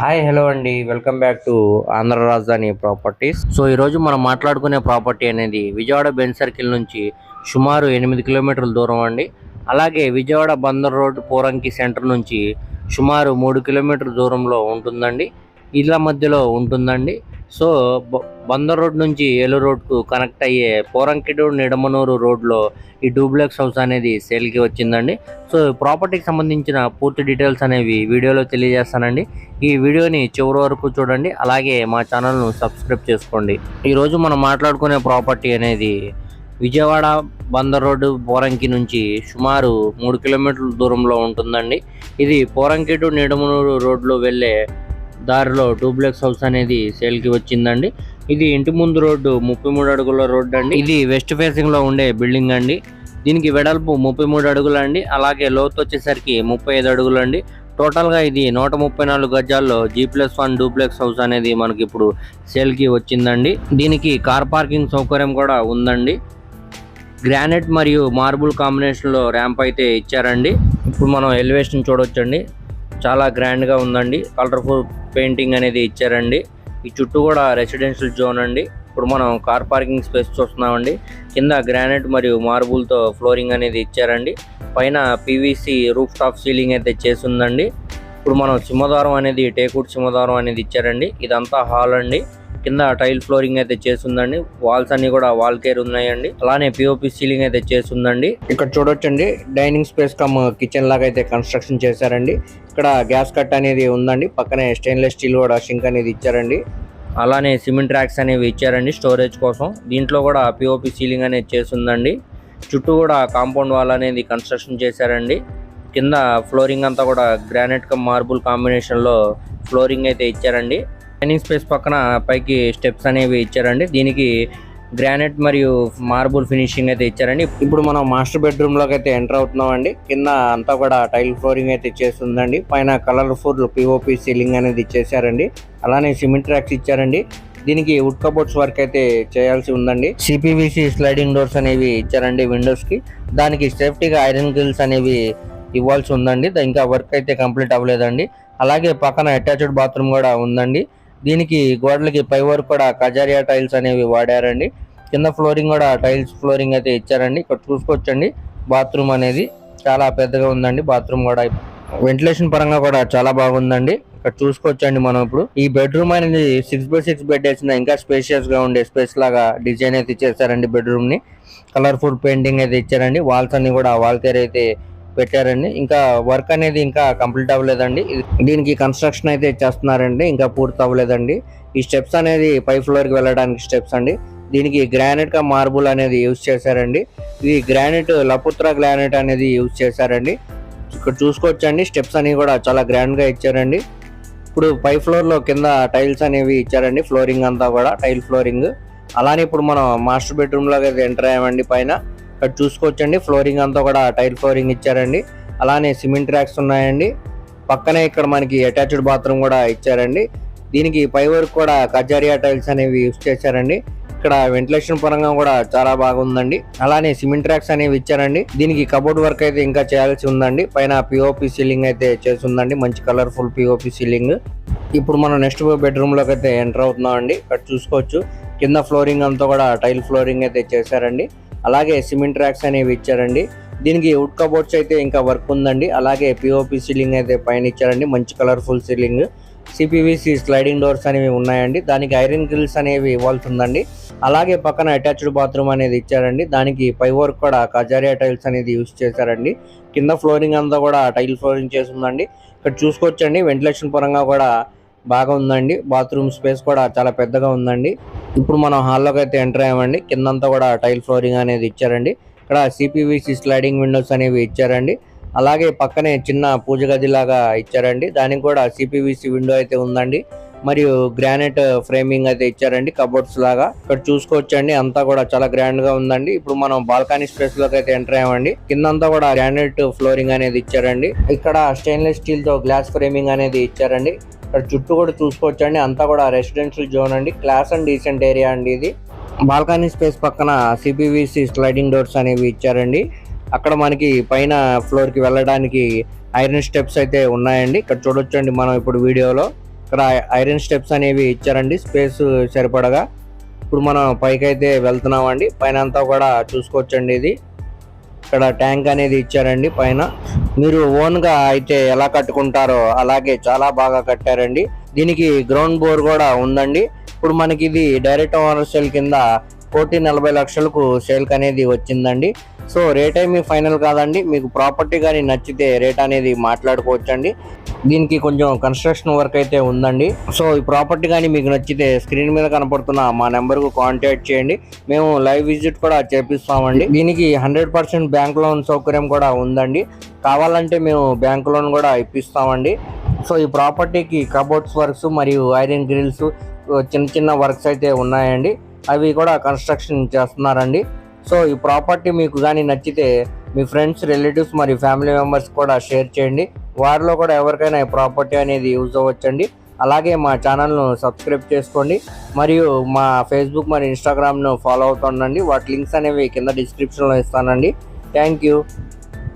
Hi hello అండి. Welcome back to Andhra Rajadhani properties. So ఈరోజు మనం మాట్లాడుకునే ప్రాపర్టీ అనేది విజయవాడ బెన్ సర్కిల్ నుంచి సుమారు ఎనిమిది కిలోమీటర్ల దూరం అండి. అలాగే విజయవాడ బందర్ రోడ్ పోరంకి సెంటర్ నుంచి సుమారు మూడు కిలోమీటర్ల దూరంలో ఉంటుందండి. ఇళ్ళ మధ్యలో ఉంటుందండి. సో బందర్ రోడ్ నుంచి ఏలూరు రోడ్కు కనెక్ట్ అయ్యే పోరంకిడు నిడమనూరు రోడ్లో ఈ డూప్లెక్స్ హౌస్ అనేది సేల్కి వచ్చిందండి. సో ప్రాపర్టీకి సంబంధించిన పూర్తి డీటెయిల్స్ అనేవి వీడియోలో తెలియజేస్తానండి. ఈ వీడియోని చివరి వరకు చూడండి. అలాగే మా ఛానల్ను సబ్స్క్రైబ్ చేసుకోండి. ఈరోజు మనం మాట్లాడుకునే ప్రాపర్టీ అనేది విజయవాడ బందర్ రోడ్డు పోరంకి నుంచి సుమారు మూడు కిలోమీటర్ల దూరంలో ఉంటుందండి. ఇది పోరంకి టు నిడమనూరు రోడ్లో వెళ్ళే దారిలో డూప్లెక్స్ హౌస్ అనేది సేల్కి వచ్చిందండి. ఇది ఇంటి ముందు రోడ్డు ముప్పై మూడు అడుగుల రోడ్డు అండి. ఇది వెస్ట్ ఫేసింగ్లో ఉండే బిల్డింగ్ అండి. దీనికి వెడల్పు ముప్పై మూడు అడుగులు అండి అలాగే లోతు వచ్చేసరికి ముప్పై ఐదు అడుగులు అండి టోటల్గా ఇది నూట ముప్పై నాలుగు గజాల్లో G plus one duplex house అనేది మనకి ఇప్పుడు సేల్కి వచ్చిందండి. దీనికి కార్ పార్కింగ్ సౌకర్యం కూడా ఉందండి. గ్రానైట్ మరియు మార్బుల్ కాంబినేషన్లో ర్యాంప్ అయితే ఇచ్చారండి. ఇప్పుడు మనం ఎలివేషన్ చూడొచ్చండి. చాలా గ్రాండ్గా ఉందండి. కలర్ఫుల్ పెయింటింగ్ అనేది ఇచ్చారండి. ఈ చుట్టూ కూడా రెసిడెన్షియల్ జోన్ అండి. ఇప్పుడు మనం కార్ పార్కింగ్ స్పేస్ చూస్తున్నామండి. కింద గ్రానైట్ మరియు మార్బుల్తో ఫ్లోరింగ్ అనేది ఇచ్చారండి. పైన పీవీసీ రూఫ్ టాప్ సీలింగ్ అయితే చేసి ఉందండి. ఇప్పుడు మనం సింహద్వారం అనేది టేకుడ్ సింహద్వారం అనేది ఇచ్చారండి. ఇదంతా హాల్ అండి. కింద టైల్ ఫ్లోరింగ్ అయితే చేసి ఉందండి వాల్స్ అన్ని కూడా వాల్ కేర్ ఉన్నాయండి. అలానే పిఓపి సీలింగ్ అయితే చేసి ఉందండి ఇక్కడ చూడొచ్చండి. డైనింగ్ స్పేస్ కమ్ కిచెన్ లాగా అయితే కన్స్ట్రక్షన్ చేశారండి. ఇక్కడ గ్యాస్ కట్ అనేది ఉందండి. పక్కనే స్టెయిన్లెస్ స్టీల్ కూడా షింక్ అనేది ఇచ్చారండి. అలానే సిమెంట్ ర్యాక్స్ అనేవి ఇచ్చారండి స్టోరేజ్ కోసం. దీంట్లో కూడా పిఓపి సీలింగ్ అనేది చేసి ఉందండి చుట్టూ కూడా కాంపౌండ్ వాల్ అనేది కన్స్ట్రక్షన్ చేశారండి. కింద ఫ్లోరింగ్ అంతా కూడా గ్రానైట్ కమ్ మార్బుల్ కాంబినేషన్లో ఫ్లోరింగ్ అయితే ఇచ్చారండి. డైనింగ్ స్పేస్ పక్కన పైకి స్టెప్స్ అనేవి ఇచ్చారండి. దీనికి గ్రానైట్ మరియు మార్బుల్ ఫినిషింగ్ అయితే ఇచ్చారండి. ఇప్పుడు మనం మాస్టర్ బెడ్రూమ్లోకి అయితే ఎంటర్ అవుతున్నాం అండి కింద అంతా కూడా టైల్ ఫ్లోరింగ్ అయితే ఇచ్చేస్తుందండి. పైన కలర్ఫుల్ పిఓపి సీలింగ్ అనేది ఇచ్చేసారండి. అలానే సిమెంట్ ట్రాక్స్ ఇచ్చారండి. దీనికి వుడ్ కబోర్డ్స్ వర్క్ అయితే చేయాల్సి ఉందండి. సిపివిసి స్లైడింగ్ డోర్స్ అనేవి ఇచ్చారండి విండోస్కి. దానికి సేఫ్టీగా ఐరన్ గ్రిల్స్ అనేవి ఇవ్వాల్సి ఉందండి. ఇంకా వర్క్ అయితే కంప్లీట్ అవ్వలేదండి. అలాగే పక్కన అటాచ్డ్ బాత్రూమ్ కూడా ఉందండి. దీనికి గోడలకి పై వరకు కూడా కజారియా టైల్స్ అనేవి వాడారండి. కింద ఫ్లోరింగ్ కూడా టైల్స్ ఫ్లోరింగ్ అయితే ఇచ్చారండి. ఇక్కడ చూసుకోవచ్చండి. బాత్రూమ్ అనేది చాలా పెద్దగా ఉందండి. బాత్రూమ్ కూడా వెంటిలేషన్ పరంగా కూడా చాలా బాగుందండి. ఇక్కడ చూసుకోవచ్చండి మనం ఇప్పుడు. ఈ బెడ్రూమ్ అనేది సిక్స్ బై సిక్స్ బెడ్ వేసిన ఇంకా స్పేషియస్గా ఉండే స్పేస్ లాగా డిజైన్ అయితే ఇచ్చేసారండి బెడ్రూమ్ని కలర్ఫుల్ పెయింటింగ్ అయితే ఇచ్చారండి. వాల్స్ అన్ని కూడా వాల్ కేర్ అయితే పెట్టారండి. ఇంకా వర్క్ అనేది ఇంకా కంప్లీట్ అవ్వలేదండి. దీనికి కన్స్ట్రక్షన్ అయితే చేస్తున్నారండి. ఇంకా పూర్తి అవ్వలేదండి. ఈ స్టెప్స్ అనేది పై ఫ్లోర్కి వెళ్ళడానికి స్టెప్స్ అండి. దీనికి గ్రానైట్ కా మార్బుల్ అనేది యూజ్ చేశారండి. ఇది గ్రానైట్ లపుత్ర గ్రానైట్ అనేది యూజ్ చేశారండి. ఇక్కడ చూసుకోవచ్చండి. స్టెప్స్ అనేవి కూడా చాలా గ్రాండ్గా ఇచ్చారండి. ఇప్పుడు పై ఫ్లోర్లో కింద టైల్స్ అనేవి ఇచ్చారండి. ఫ్లోరింగ్ అంతా కూడా టైల్ ఫ్లోరింగ్. అలానే ఇప్పుడు మనం మాస్టర్ బెడ్రూమ్లో అయితే ఎంటర్ అయ్యామండి పైన. ఇక్కడ చూసుకోవచ్చండి. ఫ్లోరింగ్ అంతా కూడా టైల్ ఫ్లోరింగ్ ఇచ్చారండి. అలానే సిమెంట్ ర్యాక్స్ ఉన్నాయండి. పక్కనే ఇక్కడ మనకి అటాచ్డ్ బాత్రూమ్ కూడా ఇచ్చారండి. దీనికి పై వరకు కూడా కజారియా టైల్స్ అనేవి యూస్ చేశారండి. ఇక్కడ వెంటిలేషన్ పరంగా కూడా చాలా బాగుందండి. అలానే సిమెంట్ ర్యాక్స్ అనేవి ఇచ్చారండి. దీనికి కబోర్డ్ వర్క్ అయితే ఇంకా చేయాల్సి ఉందండి. పైన పిఓపి సీలింగ్ అయితే చేసి ఉందండి మంచి కలర్ఫుల్ పిఓపి సీలింగ్. ఇప్పుడు మనం నెక్స్ట్ బెడ్రూమ్లోకి అయితే ఎంటర్ అవుతున్నాం అండి ఇక్కడ చూసుకోవచ్చు. కింద ఫ్లోరింగ్ అంతా కూడా టైల్ ఫ్లోరింగ్ అయితే చేశారండి. అలాగే సిమెంట్ ర్యాక్స్ అనేవి ఇచ్చారండి. దీనికి వుడ్ కబోర్డ్స్ అయితే ఇంకా వర్క్ ఉందండి. అలాగే పిఓపి సీలింగ్ అయితే పైన ఇచ్చారండి. మంచి colourful ceiling CPVC sliding doors అనేవి ఉన్నాయండి. దానికి ఐరన్ గ్రిల్స్ అనేవి ఇవ్వాల్సి ఉందండి. అలాగే పక్కన అటాచ్డ్ బాత్రూమ్ అనేది ఇచ్చారండి. దానికి పై వర్క్ కూడా కజారియా టైల్స్ అనేది యూస్ చేశారండి. కింద ఫ్లోరింగ్ అంతా కూడా టైల్ ఫ్లోరింగ్ చేసి ఉందండి. ఇక్కడ చూసుకోవచ్చండి. వెంటిలేషన్ పరంగా కూడా బాగా ఉందండి. బాత్రూమ్ స్పేస్ కూడా చాలా పెద్దగా ఉందండి. ఇప్పుడు మనం హాల్లోకి అయితే ఎంటర్ అయ్యామండి. కిందంతా కూడా టైల్ ఫ్లోరింగ్ అనేది ఇచ్చారండి. ఇక్కడ సిపివిసి స్లైడింగ్ విండోస్ అనేవి ఇచ్చారండి. అలాగే పక్కనే చిన్న పూజ గది లాగా ఇచ్చారండి. దానికి కూడా సిపివిసి విండో అయితే ఉందండి. మరియు గ్రానైట్ ఫ్రేమింగ్ అయితే ఇచ్చారండి. కబోర్డ్స్ లాగా ఇక్కడ చూసుకోవచ్చండి. అంతా కూడా చాలా గ్రాండ్గా ఉందండి. ఇప్పుడు మనం బాల్కనీ స్పేస్లోకి అయితే ఎంటర్ అయ్యామండి. కిందంతా కూడా గ్రానైట్ ఫ్లోరింగ్ అనేది ఇచ్చారండి. ఇక్కడ స్టెయిన్లెస్ స్టీల్తో గ్లాస్ ఫ్రేమింగ్ అనేది ఇచ్చారండి. ఇక్కడ చుట్టూ కూడా చూసుకోవచ్చండి. అంతా కూడా రెసిడెన్షియల్ జోన్ అండి. క్లాస్ అండ్ డీసెంట్ ఏరియా అండి ఇది. బాల్కనీ స్పేస్ పక్కన సిపివిసి స్లైడింగ్ డోర్స్ అనేవి ఇచ్చారండి. అక్కడ మనకి పైన ఫ్లోర్కి వెళ్ళడానికి ఐరన్ స్టెప్స్ అయితే ఉన్నాయండి. ఇక్కడ చూడొచ్చండి మనం ఇప్పుడు వీడియోలో. ఇక్కడ ఐరన్ స్టెప్స్ అనేవి ఇచ్చారండి. స్పేస్ సరిపడగా. ఇప్పుడు మనం పైకి అయితే వెళ్తున్నామండి. పైన అంతా కూడా చూసుకోవచ్చండి ఇది. ఇక్కడ ట్యాంక్ అనేది ఇచ్చారండి పైన. మీరు ఓన్గా అయితే ఎలా కట్టుకుంటారో అలాగే చాలా బాగా కట్టారండి. దీనికి గ్రౌండ్ బోర్ కూడా ఉందండి. ఇప్పుడు మనకి ఇది డైరెక్ట్ ఓనర్ సేల్ కింద కోటి నలభై లక్షలకు సేల్ అనేది వచ్చిందండి. సో రేట్ ఏమి ఫైనల్ కాదండి. మీకు ప్రాపర్టీ కానీ నచ్చితే రేట్ అనేది మాట్లాడుకోవచ్చండి. దీనికి కొంచెం కన్స్ట్రక్షన్ వర్క్ అయితే ఉందండి. సో ఈ ప్రాపర్టీ కానీ మీకు నచ్చితే స్క్రీన్ మీద కనపడుతున్న మా నెంబర్కు కాంటాక్ట్ చేయండి. మేము లైవ్ విజిట్ కూడా చేపిస్తామండి. దీనికి హండ్రెడ్ పర్సెంట్ బ్యాంక్ లోన్ సౌకర్యం కూడా ఉందండి. కావాలంటే మేము బ్యాంక్ లోన్ కూడా ఇప్పిస్తామండి. సో ఈ ప్రాపర్టీకి కబోర్డ్స్ వర్క్స్ మరియు ఐరన్ గ్రిల్స్ చిన్న చిన్న వర్క్స్ అయితే ఉన్నాయండి. అవి కూడా కన్స్ట్రక్షన్ చేస్తున్నారండి. సో ఈ ప్రాపర్టీ మీకు కానీ నచ్చితే మీ ఫ్రెండ్స్ రిలేటివ్స్ మరియు ఫ్యామిలీ మెంబర్స్ కూడా షేర్ చేయండి. వారిలో కూడా ఎవరికైనా ఈ ప్రాపర్టీ అనేది యూజ్ అవ్వచ్చండి. అలాగే మా ఛానల్ను సబ్స్క్రైబ్ చేసుకోండి. మరియు మా ఫేస్బుక్ మరియు ఇన్స్టాగ్రామ్ను ఫాలో అవుతుండండి. వాటి లింక్స్ అనేవి కింద డిస్క్రిప్షన్లో ఇస్తానండి. Thank you.